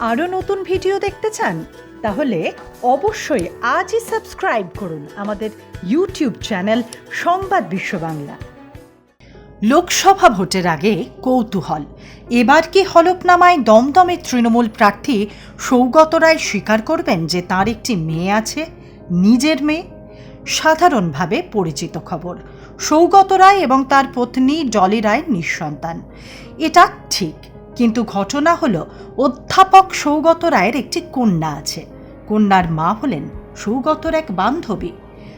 আরও নতুন ভিডিও দেখতে চান? তাহলে অবশ্যই আজই সাবস্ক্রাইব করুন আমাদের ইউটিউব চ্যানেল সংবাদ বিশ্ব বাংলা। লোকসভা ভোটের আগে কৌতূহল। এবার কি হলফনামায় দমদমের তৃণমূল প্রার্থী সৌগত রায় স্বীকার করবেন যে তার একটি মেয়ে আছে, নিজের মেয়ে? সাধারণভাবে পরিচিত খবর। সৌগত রায় এবং তার পত্নী ডলি রায় নিঃসন্তান। এটা ঠিক। কিন্তু ঘটনা হলো, অধ্যাপক সৌগত রায়ের একটি কন্যা আছে। কন্যার মা হলেন সৌগতর এক বান্ধবী।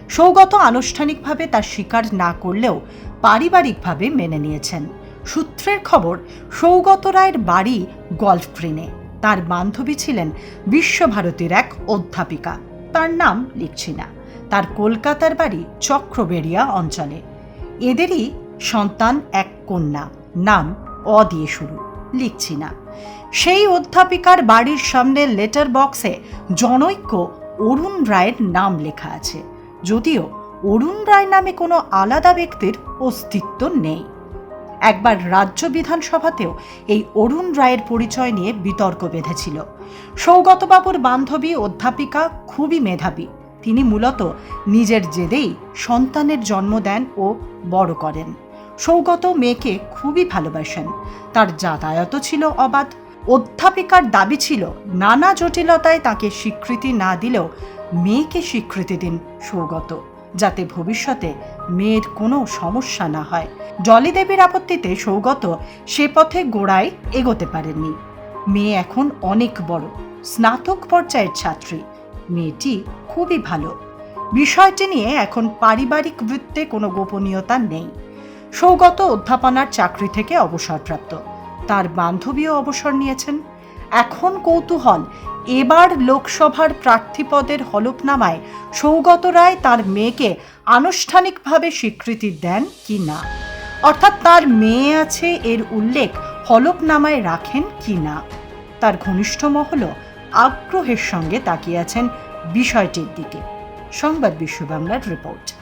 সৌগত আনুষ্ঠানিকভাবে তার স্বীকার না করলেও পারিবারিকভাবে মেনে নিয়েছেন। সূত্রের খবর, সৌগত রায়ের বাড়ি গল্ফ গ্রিনে তার বান্ধবী ছিলেন বিশ্বভারতীর এক অধ্যাপিকা। তার নাম লিখছি না তার কলকাতার বাড়ি চক্রবেড়িয়া অঞ্চলে। এদেরই সন্তান এক কন্যা। নাম অ দিয়ে শুরু। লিখছি না। সেই অধ্যাপিকার বাড়ির সামনে লেটার বক্সে জনৈক্য অরুণ রায়ের নাম লেখা আছে। যদিও অরুণ রায় নামে কোনো আলাদা ব্যক্তির অস্তিত্ব নেই। একবার রাজ্য বিধানসভাতেও এই অরুণ রায়ের পরিচয় নিয়ে বিতর্ক বেঁধেছিল। সৌগতবাবুর বান্ধবী অধ্যাপিকা খুবই মেধাবী। তিনি মূলত নিজের জেদেই সন্তানের জন্ম দেন ও বড় করেন। সৌগত মেয়েকে খুবই ভালোবাসেন। তার যাতায়াতও ছিল অবাধ। অধ্যাপিকার দাবি ছিল, নানা জটিলতায় তাকে স্বীকৃতি না দিলেও মেয়েকে স্বীকৃতি দিন সৌগত, যাতে ভবিষ্যতে মেয়ের কোনো সমস্যা না হয়। জলি দেবীর আপত্তিতে সৌগত সে পথে গোড়ায় এগোতে পারেননি। মেয়ে এখন অনেক বড়, স্নাতক পর্যায়ের ছাত্রী। মেয়েটি খুবই ভালো। বিষয়টি নিয়ে এখন পারিবারিক বৃত্তে কোনো গোপনীয়তা নেই। সৌগত অধ্যাপনার চাকরি থেকে অবসরপ্রাপ্ত। তার বান্ধবীও অবসর নিয়েছেন। এখন কৌতূহল, এবার লোকসভার প্রার্থীপদের হলফনামায় সৌগত রায় তার মেয়েকে আনুষ্ঠানিকভাবে স্বীকৃতি দেন কি না? অর্থাৎ তার মেয়ে আছে এর উল্লেখ হলফনামায় রাখেন কি না? তার ঘনিষ্ঠ মহলও আগ্রহের সঙ্গে তাকিয়ে আছেন বিষয়টির দিকে। সংবাদ বিশ্ব বাংলার রিপোর্ট।